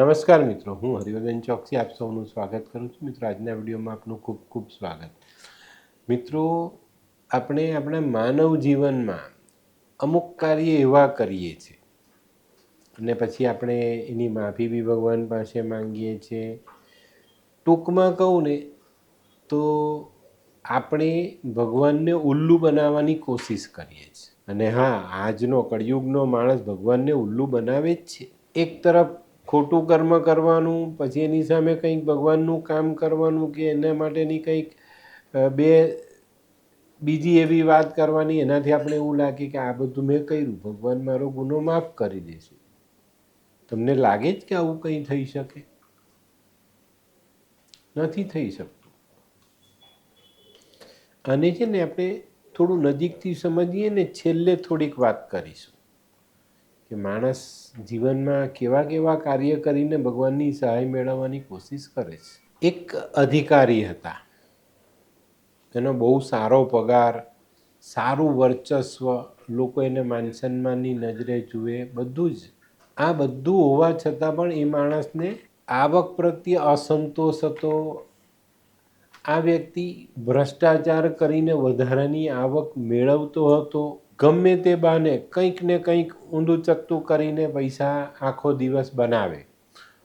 નમસ્કાર મિત્રો, હું હરિવર્ધન ચોકસી આપ સૌનું સ્વાગત કરું છું. મિત્રો, આજના વિડીયોમાં આપનું ખૂબ ખૂબ સ્વાગત. મિત્રો, આપણે આપણા માનવ જીવનમાં અમુક કાર્ય એવા કરીએ છીએ અને પછી આપણે એની માફી બી ભગવાન પાસે માંગીએ છીએ. ટૂંકમાં કહું ને, તો આપણે ભગવાનને ઉલ્લુ બનાવવાની કોશિશ કરીએ છીએ. અને હા, આજનો કળિયુગનો માણસ ભગવાનને ઉલ્લુ બનાવે જ છે. એક તરફ ખોટું કર્મ કરવાનું, પછી એની સામે કંઈક ભગવાનનું કામ કરવાનું કે એના માટેની કંઈક બે, બીજી એવી વાત કરવાની, એનાથી આપણે એવું લાગે કે આ બધું મેં કર્યું, ભગવાન મારો ગુનો માફ કરી દેશે. તમને લાગે જ કે આવું કંઈ થઈ શકે? નથી થઈ શકતું. અને છે ને આપણે થોડું નજીકથી સમજીએ ને છેલ્લે થોડીક વાત કરીશું. કે માણસ જીવનમાં કેવા કેવા કાર્ય કરીને ભગવાનની સહાય મેળવવાની કોશિશ કરે છે. એક અધિકારી હતા. એનો બહુ સારો પગાર, સારું વર્ચસ્વ, લોકો એને માન સન્માનની નજરે જુએ, બધું જ. આ બધું હોવા છતાં પણ એ માણસને આવક પ્રત્યે અસંતોષ હતો. આ વ્યક્તિ ભ્રષ્ટાચાર કરીને વધારાની આવક મેળવતો હતો. ગમે તે બાને કંઈક ને કંઈક ઊંધું ચકતું કરીને પૈસા આખો દિવસ બનાવે.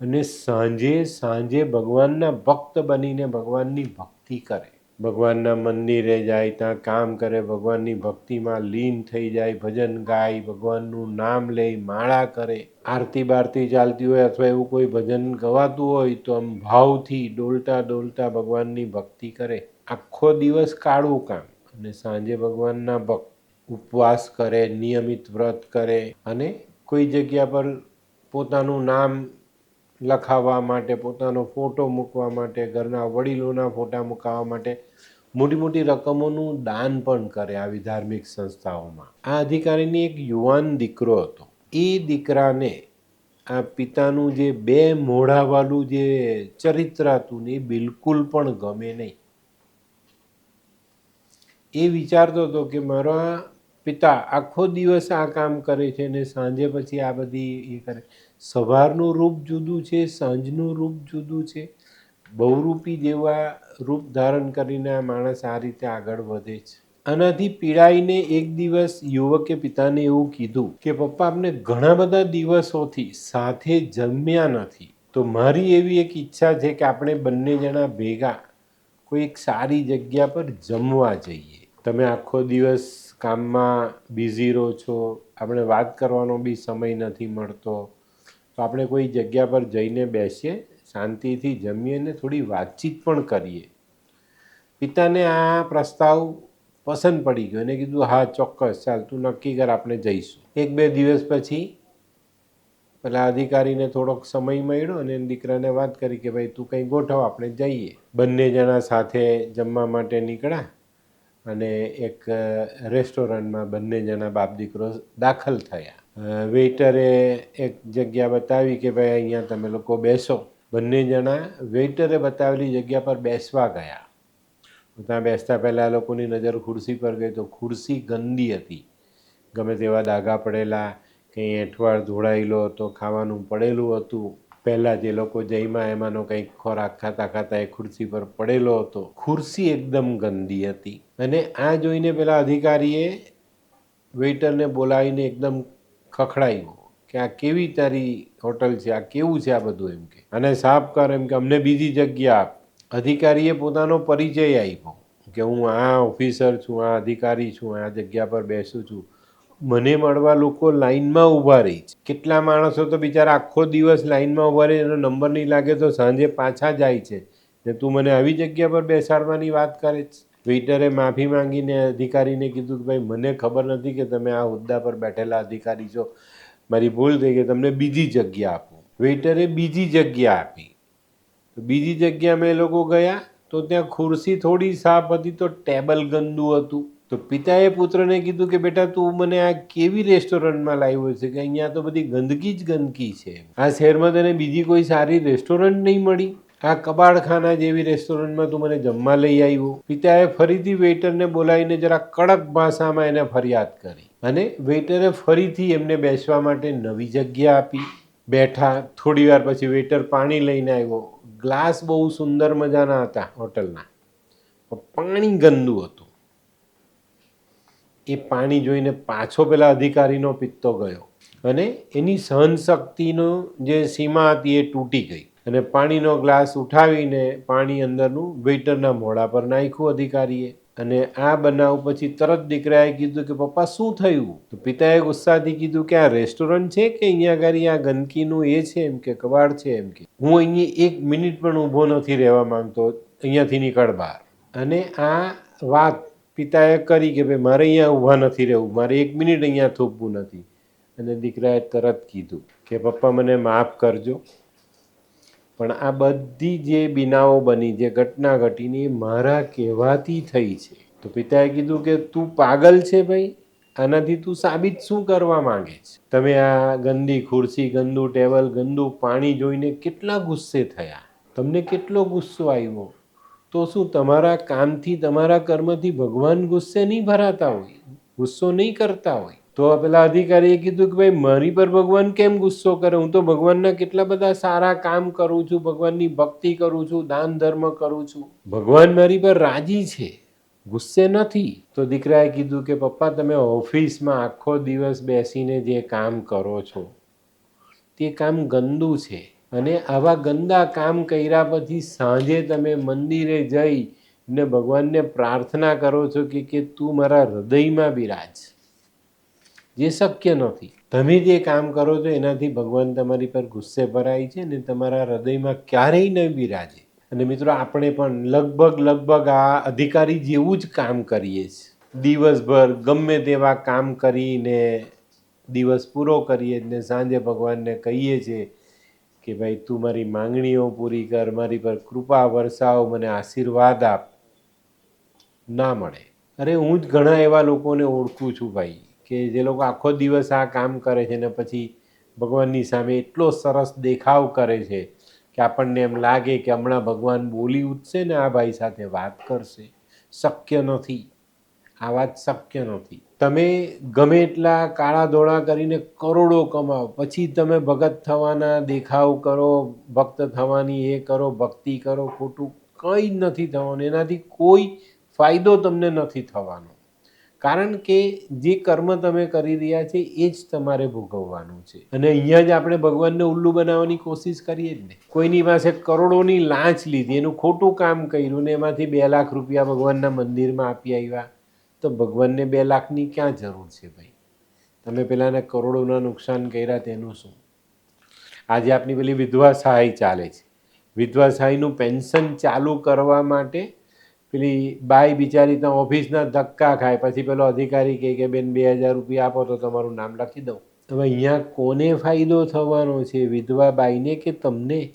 અને સાંજે સાંજે ભગવાનના ભક્ત બનીને ભગવાનની ભક્તિ કરે. ભગવાનના મંદિરે જાય, ત્યાં કામ કરે, ભગવાનની ભક્તિમાં લીન થઈ જાય, ભજન ગાય, ભગવાનનું નામ લે, માળા કરે, આરતી બારતી ચાલતી હોય અથવા એવું કોઈ ભજન ગવાતું હોય તો આમ ભાવથી ડોલતા ડોલતા ભગવાનની ભક્તિ કરે. આખો દિવસ કાળું કામ. અને સાંજે ભગવાનના ભક્ત ઉપવાસ કરે, નિયમિત વ્રત કરે અને કોઈ જગ્યા પર પોતાનું નામ લખાવવા માટે, પોતાનો ફોટો મૂકવા માટે, ઘરના વડીલોના ફોટા મુકાવવા માટે મોટી મોટી રકમોનું દાન પણ કરે આવી ધાર્મિક સંસ્થાઓમાં. આ અધિકારીની એક યુવાન દીકરો હતો. એ દીકરાને આ પિતાનું જે બે મોઢાવાળું જે ચરિત્ર હતું ને એ બિલકુલ પણ ગમે નહીં. એ વિચારતો હતો કે મારા પિતા આખો દિવસ આ કામ કરે છે ને સાંજે પછી આ બધી એ કરે. સવારનું રૂપ જુદું છે, સાંજનું રૂપ જુદું છે. બહુરૂપી જેવા રૂપ ધારણ કરીને આ માણસ આ રીતે આગળ વધે છે. આનાથી પીડાઈને એક દિવસ યુવકે પિતાને એવું કીધું કે, પપ્પા આપણે ઘણા બધા દિવસોથી સાથે જમ્યા નથી. તો મારી એવી એક ઈચ્છા છે કે આપણે બંને જણા ભેગા કોઈ એક સારી જગ્યા પર જમવા જઈએ. તમે આખો દિવસ કામમાં બિઝી રહો છો, આપણે વાત કરવાનો બી સમય નથી મળતો, તો આપણે કોઈ જગ્યા પર જઈને બેસીએ, શાંતિથી જમીએ ને થોડી વાતચીત પણ કરીએ. પિતાને આ પ્રસ્તાવ પસંદ પડી ગયો એને કીધું, હા, ચોક્કસ, ચાલ, તું નક્કી કર, આપણે જઈશું. એક બે દિવસ પછી પેલા અધિકારીને થોડોક સમય મળ્યો અને દીકરાને વાત કરી કે, ભાઈ, તું કંઈ ગોઠવ, આપણે જઈએ. બંને જણા સાથે જમવા માટે નીકળ્યા. અને એક રેસ્ટોરન્ટમાં બંને જણા બાપ દીકરો દાખલ થયા. વેઇટરે એક જગ્યા બતાવી કે ભાઈ અહીંયા તમે લોકો બેસો. બંને જણા વેઇટરે બતાવેલી જગ્યા પર બેસવા ગયા. ત્યાં બેસતા પહેલાં લોકોની નજર ખુરશી પર ગઈ તો ખુરશી ગંદી હતી. ગમે તેવા ડાઘા પડેલા, કંઈ એંઠવાડ ધોળાયેલો હતો, ખાવાનું પડેલું હતું. પહેલાં જે લોકો જઈમાં એમાંનો કંઈક ખોરાક ખાતા ખાતા એ ખુરશી પર પડેલો હતો, ખુરશી એકદમ ગંદી હતી. અને આ જોઈને પેલા અધિકારીએ વેઇટરને બોલાવીને એકદમ ખખડાવ્યો કે આ કેવી તારી હોટલ છે, આ કેવું છે આ બધું એમ કે. અને સાફ કર એમ કે, અમને બીજી જગ્યા આપ. અધિકારીએ પોતાનો પરિચય આપ્યો કે હું આ ઓફિસર છું, આ અધિકારી છું, આ જગ્યા પર બેસું છું. મને મળવા લોકો લાઇનમાં ઊભા રહી છે. કેટલા માણસો તો બિચારા આખો દિવસ લાઇનમાં ઊભા રહી એનો નંબર નહીં લાગે તો સાંજે પાછા જાય છે. ને તું મને આવી જગ્યા પર બેસાડવાની વાત કરે છે? વેઇટરે માફી માંગીને અધિકારીને કીધું કે ભાઈ, મને ખબર નથી કે તમે આ હોદ્દા પર બેઠેલા અધિકારી છો. મારી ભૂલ થઈ ગઈ, તમને બીજી જગ્યા આપું. વેઇટરે બીજી જગ્યા આપી. તો બીજી જગ્યા મેં લોકો ગયા, તો ત્યાં ખુરશી થોડી સાફ હતી, તો ટેબલ ગંદુ હતું. તો પિતાએ પુત્રને કીધું કે, બેટા, તું મને આ કેવી રેસ્ટોરન્ટમાં લાવ્યો છે? કે અહીંયા તો બધી ગંદકી જ ગંદકી છે. આ શહેરમાં તને બીજી કોઈ સારી રેસ્ટોરન્ટ નહીં મળી? આ કબાડખાના જેવી રેસ્ટોરન્ટમાં તું મને જમવા લઈ આવ્યો? પિતાએ ફરીથી વેઇટરને બોલાવીને જરા કડક ભાષામાં એને ફરિયાદ કરી અને વેઇટરે ફરીથી એમને બેસવા માટે નવી જગ્યા આપી. બેઠા, થોડી વાર પછી વેઇટર પાણી લઈને આવ્યો. ગ્લાસ બહુ સુંદર મજાના હતા હોટલના. પાણી ગંદુ હતું. એ પાણી જોઈને પાછો પેલા અધિકારીનો પિત્તો ગયો અને એની સહનશક્તિનો જે સીમા હતી એ તૂટી ગઈ. અને પાણીનો ગ્લાસ ઉઠાવીને પાણી અંદરનું વેઇટરના મોઢા પર નાખ્યું અધિકારીએ. અને આ બનાવ પછી તરત દીકરાએ કીધું કે, પપ્પા, શું થયું? તો પિતાએ ગુસ્સાથી કીધું કે, આ રેસ્ટોરન્ટ છે કે અહીંયા આગળ આ ગંદકીનું એ છે એમ કે, કબાડ છે એમ કે? હું અહીંયા એક મિનિટ પણ ઊભો નથી રહેવા માંગતો, અહીંયાથી નીકળ બહાર. અને આ વાત પિતાએ કરી કે ભાઈ મારે અહીંયા ઊભા નથી રહેવું, મારે એક મિનિટ અહીંયા થોપવું નથી. અને દીકરાએ તરત કીધું કે પપ્પા મને માફ કરજો. પણ આ બધી જે બિનાઓ બની, જે ઘટના ઘટીની મારા કહેવાથી થઈ છે. તો પિતાએ કીધું કે તું પાગલ છે ભાઈ, આનાથી તું સાબિત શું કરવા માંગે છે? તમે આ ગંદી ખુરશી, ગંદુ ટેબલ, ગંદુ પાણી જોઈને કેટલા ગુસ્સે થયા? તમને કેટલો ગુસ્સો આવ્યો? તો શું તમારા કામથી, તમારા કર્મથી ભગવાન ગુસ્સે નહીં ભરાતા હોય? ગુસ્સો નહીં કરતા હોય? તો પેલા અધિકારીએ કીધું કે ભાઈ, મારી પર ભગવાન કેમ ગુસ્સો કરે? હું તો ભગવાનના કેટલા બધા સારા કામ કરું છું, ભગવાનની ભક્તિ કરું છું, દાન ધર્મ કરું છું. ભગવાન મારી પર રાજી છે, ગુસ્સે નથી. તો દીકરાએ કીધું કે, પપ્પા, તમે ઓફિસમાં આખો દિવસ બેસીને જે કામ કરો છો, તે કામ ગંદુ છે. અને આવા ગંદા કામ કર્યા પછી સાંજે તમે મંદિરે જઈ ને ભગવાનને પ્રાર્થના કરો છો કે કે તું મારા હૃદયમાં બિરાજ. જે શક્ય નથી. તમે જે કામ કરો છો એનાથી ભગવાન તમારી પર ગુસ્સે ભરાય છે ને તમારા હૃદયમાં ક્યારેય ન બિરાજે. અને મિત્રો, આપણે પણ લગભગ લગભગ આ અધિકારી જેવું જ કામ કરીએ છીએ. દિવસભર ગમે તેવા કામ કરીને દિવસ પૂરો કરીએ ને સાંજે ભગવાનને કહીએ છીએ કે ભાઈ, તું મારી માંગણીઓ પૂરી કર, મારી પર કૃપા વરસાવ, મને આશીર્વાદ આપ. ના મળે. અરે, હું જ ઘણા એવા લોકોને ઓળખું છું ભાઈ, કે જે લોકો આખો દિવસ આ કામ કરે છે ને પછી ભગવાનની સામે એટલો સરસ દેખાવ કરે છે કે આપણને એમ લાગે કે હમણાં ભગવાન બોલી ઉઠશે ને આ ભાઈ સાથે વાત કરશે. શક્ય નથી. આ વાત શક્ય નથી. તમે ગમે એટલા કાળા ધોળા કરીને કરોડો કમાઓ, પછી તમે ભગત થવાના દેખાવ કરો, ભક્ત થવાની એ કરો, ભક્તિ કરો, ખોટું કંઈ નથી થવાનું. એનાથી કોઈ ફાયદો તમને નથી થવાનો. કારણ કે જે કર્મ તમે કરી રહ્યા છે, એ જ તમારે ભોગવવાનું છે. અને અહીંયા જ આપણે ભગવાનને ઉલ્લુ બનાવવાની કોશિશ કરીએ જ ને. કોઈની પાસે કરોડોની લાંચ લીધી, એનું ખોટું કામ કર્યું ને એમાંથી બે લાખ રૂપિયા ભગવાનના મંદિરમાં આપી આવ્યા. તો ભગવાનને બે લાખની ક્યાં જરૂર છે ભાઈ? તમે પેલાને કરોડોના નુકસાન કર્યા તેનું શું? આજે આપની પેલી વિધવા સહાય ચાલે છે. વિધવા સહાયનું પેન્શન ચાલુ કરવા માટે પેલી બાઈ બિચારી ત્યાં ઓફિસના ધક્કા ખાય. પછી પેલો અધિકારી કહે કે, બેન, બે હજાર રૂપિયા આપો તો તમારું નામ લખી દઉં. હવે અહીંયા કોને ફાયદો થવાનો છે? વિધવા બાઈને કે તમને?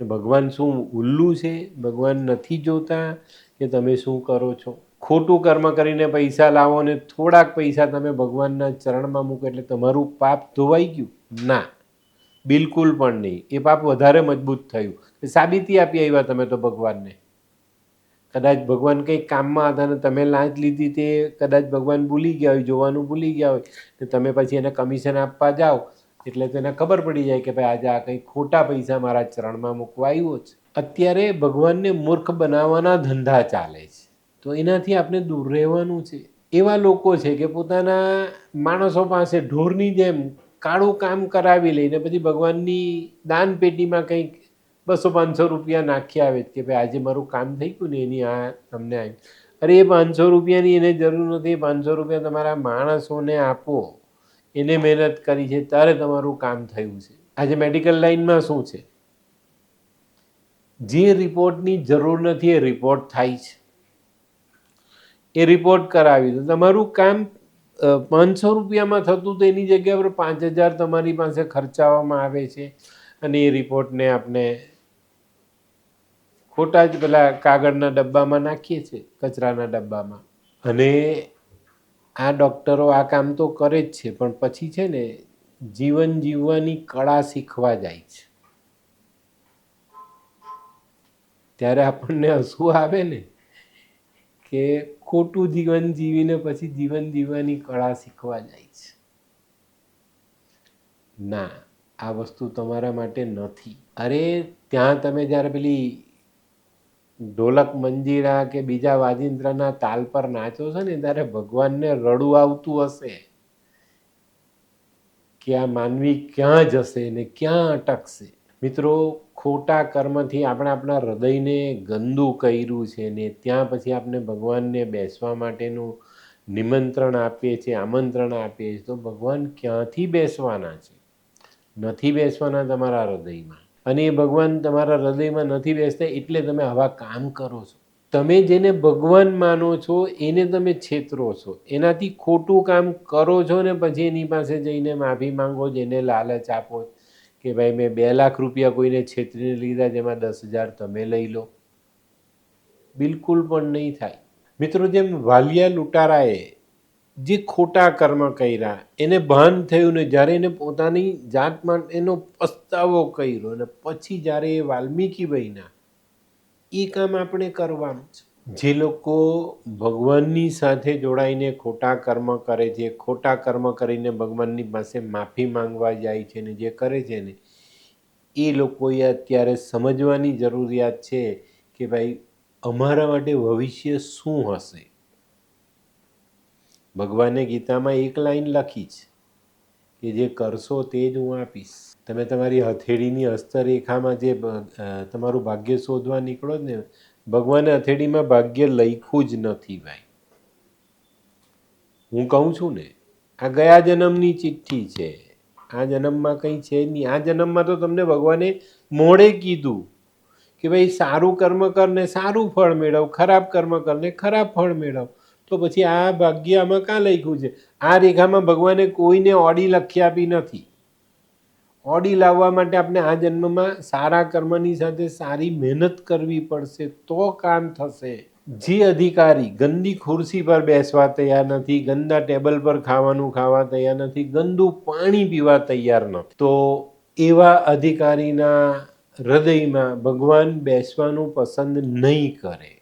ભગવાન શું ઉલ્લું છે? ભગવાન નથી જોતા કે તમે શું કરો છો? ખોટું કર્મ કરીને પૈસા લાવો ને થોડાક પૈસા તમે ભગવાનના ચરણમાં મૂકો એટલે તમારું પાપ ધોવાઈ ગયું. ના, બિલકુલ પણ નહીં. એ પાપ વધારે મજબૂત થયું. સાબિતી આપી આવ્યા તમે તો ભગવાનને. કદાચ ભગવાન કંઈક કામમાં હતા ને તમે લાંચ લીધી તે કદાચ ભગવાન ભૂલી ગયા હોય, જોવાનું ભૂલી ગયા હોય, ને તમે પછી એને કમિશન આપવા જાઓ, એટલે તેને ખબર પડી જાય કે ભાઈ આજે આ કંઈ ખોટા પૈસા મારા ચરણમાં મૂકવા આવ્યો છે. અત્યારે ભગવાનને મૂર્ખ બનાવવાના ધંધા ચાલે છે. તો એનાથી આપણે દૂર રહેવાનું છે. એવા લોકો છે કે પોતાના માણસો પાસે ઢોરની જેમ કાળું કામ કરાવી લઈને પછી ભગવાનની દાન પેટીમાં કંઈક બસો પાંચસો રૂપિયા નાખી આવે કે ભાઈ આજે મારું કામ થઈ ગયું ને એની આ તમને આવી અરે એ પાંચસો રૂપિયાની એને જરૂર નથી પાંચસો રૂપિયા તમારા માણસોને આપો. એને મહેનત કરી છે, ત્યારે તમારું કામ થયું છે. આજે મેડિકલ લાઇનમાં શું છે? જે રિપોર્ટની જરૂર નથી, એ રિપોર્ટ થાય છે. એ રિપોર્ટ કરાવી દો તમારું કામ પાંચસો રૂપિયામાં થતું તો એની જગ્યા પર પાંચ હજાર તમારી પાસે ખર્ચાવવામાં આવે છે અને એ રિપોર્ટને આપણે ખોટા જ પેલા કાગળના ડબ્બામાં નાખીએ છીએ, કચરાના ડબ્બામાં. અને આ ડૉક્ટરો આ કામ તો કરે જ છે, પણ પછી છે ને જીવન જીવવાની કળા શીખવા જાય છે. ત્યારે આપણને હસવું આવે ને. કે ખોટું જીવન જીવીને પછી જીવન જીવવાની કળા શીખવા જાય છે. ના, આ વસ્તુ તમારા માટે નથી. અરે, ત્યાં તમે જ્યારે પેલી ઢોલક મંજીરા કે બીજા વાજિંત્રના તાલ પર નાચો છો ને, ત્યારે ભગવાનને રડવું આવતું હશે. કે આ માનવી ક્યાં જશે ને ક્યાં અટકશે? મિત્રો, ખોટા કર્મથી આપણે આપણા હૃદયને ગંદુ કર્યું છે ને ત્યાં પછી આપણે ભગવાનને બેસવા માટેનું નિમંત્રણ આપીએ છીએ, આમંત્રણ આપીએ છીએ, તો ભગવાન ક્યાંથી બેસવાના છે? નથી બેસવાના તમારા હૃદયમાં. અને એ ભગવાન તમારા હૃદયમાં નથી બેસતા એટલે તમે આવા કામ કરો છો. તમે જેને ભગવાન માનો છો, એને તમે છેતરો છો. એનાથી ખોટું કામ કરો છો ને પછી એની પાસે જઈને માફી માંગો, જેને લાલચ આપો કે ભાઈ મેં બે લાખ રૂપિયા કોઈને છેતરીને લીધા જેમાં દસ હજાર તમે લઈ લો. બિલકુલ પણ નહીં થાય. મિત્રો, જેમ વાલિયા લૂંટારાએ જે ખોટા કર્મ કર્યા, એને ભાન થયું ને જ્યારે એને પોતાની જાતમાં એનો પસ્તાવો કર્યો અને પછી જ્યારે એ વાલ્મીકી બન્યા, એ કામ આપણે કરવાનું છે. જે લોકો ભગવાનની સાથે જોડાઈને ખોટા કર્મ કરે છે, ખોટા કર્મ કરીને ભગવાનની પાસે માફી માંગવા જાય છે ને જે કરે છે ને, એ લોકોએ અત્યારે સમજવાની જરૂરિયાત છે કે ભાઈ, અમારા માટે ભવિષ્ય શું હશે? ભગવાને ગીતામાં એક લાઈન લખી છે કે જે કરશો તે જ હું આપીશ. તમે તમારી હથેળીની હસ્તરેખામાં જે તમારું ભાગ્ય શોધવા નીકળો ને ભગવાને અથેડીમાં ભાગ્ય લખ્યું જ નથી ભાઈ. હું કહું છું ને, આ ગયા જન્મની ચિઠ્ઠી છે. આ જન્મમાં કંઈ છે નહીં. આ જન્મમાં તો તમને ભગવાને મોડે કીધું કે ભાઈ સારું કર્મ કર ને સારું ફળ મેળવ, ખરાબ કર્મ કર ને ખરાબ ફળ મેળવ. તો પછી આ ભાગ્ય આમાં કાં લખ્યું છે? આ રેખામાં ભગવાને કોઈને ઓડી લખી આપી નથી. ઓડી લાવવા માટે આપણે આ જન્મમાં સારા કર્મની સાથે સારી મહેનત કરવી પડશે તો કામ થશે. જે અધિકારી ગંદી ખુરશી પર બેસવા તૈયાર નથી, ગંદા ટેબલ પર ખાવાનું ખાવા તૈયાર નથી, ગંદુ પાણી પીવા તૈયાર નથી. તો એવા અધિકારીના હૃદયમાં ભગવાન બેસવાનું પસંદ નહીં કરે.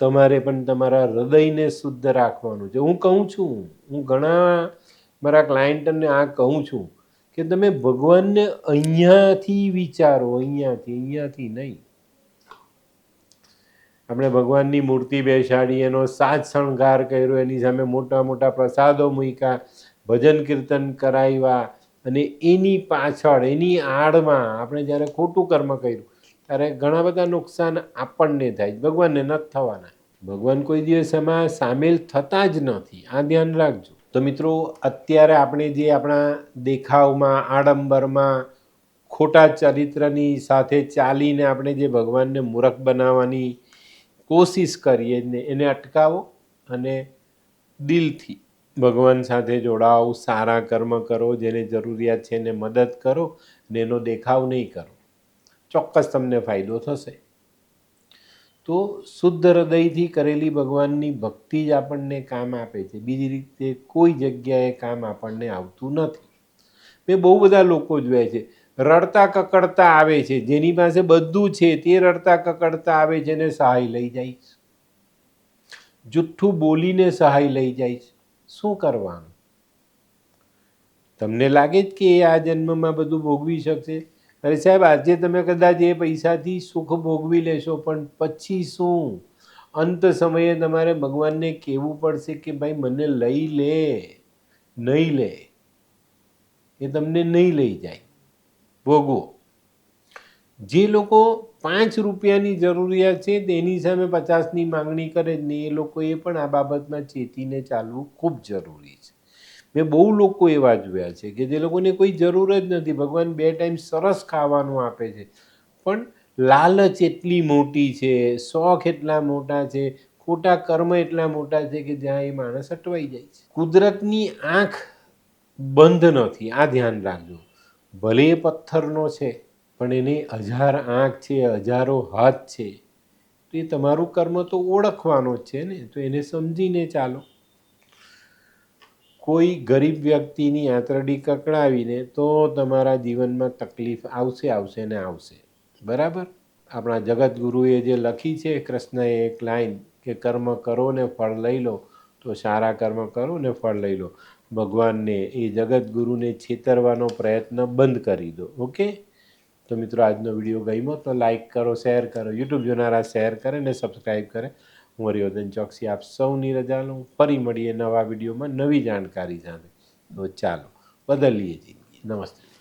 તમારે પણ તમારા હૃદયને શુદ્ધ રાખવાનું છે. હું કહું છું, હું ઘણા મારા ક્લાયન્ટને આ કહું છું કે તમે ભગવાનને અહીંયાથી વિચારો, અહીંયાથી અહીંયાથી નહીં. આપણે ભગવાનની મૂર્તિ બેસાડી, એનો સાજ શણગાર કર્યો, એની સામે મોટા મોટા પ્રસાદો મૂક્યા, ભજન કીર્તન કરાવ્યા, અને એની પાછળ, એની આડમાં આપણે જ્યારે ખોટું કર્મ કર્યું, ત્યારે ઘણા બધા નુકસાન આપણને થાય ભગવાનને નથી થવાના. ભગવાન કોઈ દિવસ એમાં સામેલ થતા જ નથી. આ ધ્યાન રાખજો. તો મિત્રો, અત્યારે આપણે જે આપણા દેખાવમાં, આડંબરમાં, ખોટા ચરિત્રની સાથે ચાલીને આપણે જે ભગવાનને મૂરખ બનાવવાની કોશિશ કરીએ ને એને અટકાવો અને દિલથી ભગવાન સાથે જોડાઓ, સારા કર્મ કરો, જેને જરૂરિયાત છે એને મદદ કરો ને એનો દેખાવ નહીં કરો. ચોક્કસ તમને ફાયદો થશે. તો શુદ્ધ હૃદયથી કરેલી ભગવાનની ભક્તિ જ આપણને કામ આપે છે. બીજી રીતે કોઈ જગ્યાએ કામ આપણને આવતું નથી. મેં બહુ બધા લોકો જોયા છે. રડતા કકડતા આવે છે. જેની પાસે બધું છે તે રડતા કકડતા આવે છે ને સહાય લઈ જાય જુઠ્ઠું બોલીને સહાય લઈ જાય શું કરવાનું? તમને લાગે જ કે એ આ જન્મમાં બધું ભોગવી શકશે? અરે સાહેબ, આજે તમે કદાચ એ પૈસાથી સુખ ભોગવી લેશો, પણ પછી શું? અંત સમયે તમારે ભગવાનને કહેવું પડશે કે, ભાઈ, મને લઈ લે, નહીં લે. એ તમને નહીં લઈ જાય. ભોગવો. જે લોકો પાંચ રૂપિયાની જરૂરિયાત છે, તેની સામે પચાસની માંગણી કરે નહીં. એ લોકોએ પણ આ બાબતમાં ચેતીને ચાલવું ખૂબ જરૂરી છે. મેં બહુ લોકો એવા જોયા છે કે જે લોકોને કોઈ જરૂર જ નથી. ભગવાન બે ટાઈમ સરસ ખાવાનું આપે છે. પણ લાલચ એટલી મોટી છે, શોખ એટલા મોટા છે, ખોટા કર્મ એટલા મોટા છે કે જ્યાં એ માણસ અટવાઈ જાય છે. કુદરતની આંખ બંધ નથી. આ ધ્યાન રાખજો. ભલે પથ્થરનો છે, પણ એની હજાર આંખ છે, હજારો હાથ છે. તો એ તમારું કર્મ તો ઓળખવાનો જ છે ને? તો એને સમજીને ચાલો. કોઈ ગરીબ વ્યક્તિની આંતરડી કકડાવીને તો તમારા જીવનમાં તકલીફ આવશે આવશે ને આવશે. બરાબર? આપણા જગતગુરુએ જે લખી છે, કૃષ્ણએ એક લાઈન કે કર્મ કરો ને ફળ લઈ લો, તો સારા કર્મ કરો ને ફળ લઈ લો. ભગવાનને, એ જગતગુરુને છેતરવાનો પ્રયત્ન બંધ કરી દો, ઓકે? તો મિત્રો, આજનો વીડિયો ગમ્યો તો લાઈક કરો, શેર કરો, યુટ્યુબ જોનારા શેર કરે ને સબસ્ક્રાઈબ કરે. હું હરિવર્ધન ચોકસી આપ સૌની રજા લઉં. ફરી મળીએ નવા વિડીયોમાં નવી જાણકારી સાથે. તો ચાલો, બદલીએ જિંદગી. નમસ્તે.